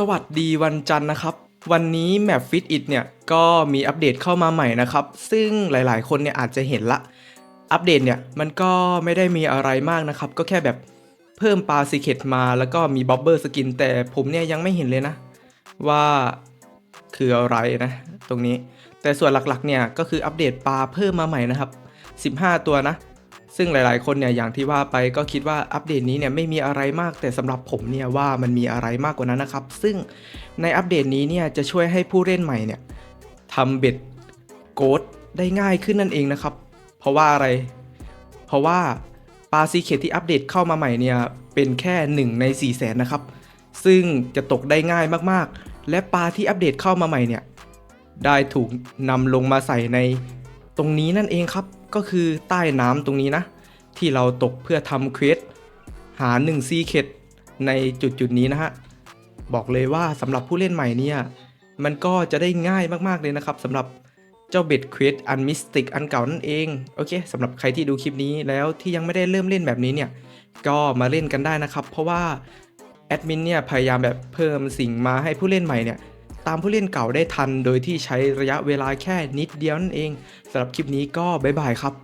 สวัสดีวันจันทร์นะครับ วันนี้ Map Fit It เนี่ยก็มีอัปเดตเข้ามาใหม่นะครับ ซึ่งหลายๆ คนเนี่ยอาจจะเห็นละ อัปเดตเนี่ยมันก็ไม่ได้มีอะไรมากนะครับ ก็แค่แบบเพิ่มปลาซีเคตมาแล้วก็มีบับเบิลสกิน แต่ผมเนี่ยยังไม่เห็นเลยนะ ว่าคืออะไรนะ ตรงนี้ แต่ส่วนหลักๆเนี่ยก็คืออัปเดตปลาเพิ่มมาใหม่นะครับ 15 ตัวนะ ซึ่งหลาย ๆ คนเนี่ยอย่างที่ว่าไปก็คิดว่าอัปเดตนี้เนี่ยไม่มีอะไรมาก แต่สำหรับผมเนี่ยว่ามันมีอะไรมากกว่านั้นนะครับ ซึ่งในอัปเดตนี้เนี่ยจะช่วยให้ผู้เล่นใหม่เนี่ยทำเบ็ดโกดได้ง่ายขึ้นนั่นเองนะครับ เพราะว่าอะไร เพราะว่าปลาซีเคทที่อัปเดตเข้ามาใหม่เนี่ยเป็นแค่ 1 ใน 4 0 0แสนนะครับ ซึ่งจะตกได้ง่ายมากๆ และปลาที่อัปเดตเข้ามาใหม่เนี่ยได้ถูกนำลงมาใส่ใน ตรงนี้นั่นเองครับก็คือใต้น้ำตรงนี้นะ ที่เราตกเพื่อทำเควสหา1ซีเคทในจุดจุดนี้นะฮะบอกเลยว่าสำหรับผู้เล่นใหม่เนี่ยมันก็จะได้ง่ายมากๆเลยนะครับสำหรับเจ้าเบ็ดเควสอันมิสติกอันเก่านั่นเองโอเคสำหรับใครที่ดูคลิปนี้แล้วที่ยังไม่ได้เริ่มเล่นแบบนี้เนี่ยก็มาเล่นกันได้นะครับ เพราะว่าแอดมินเนี่ยพยายามแบบเพิ่มสิ่งมาให้ผู้เล่นใหม่เนี่ย ตามผู้เล่นเก่าได้ทัน โดยที่ใช้ระยะเวลาแค่นิดเดียวนั่นเองสำหรับคลิปนี้ก็บ๊ายบายครับ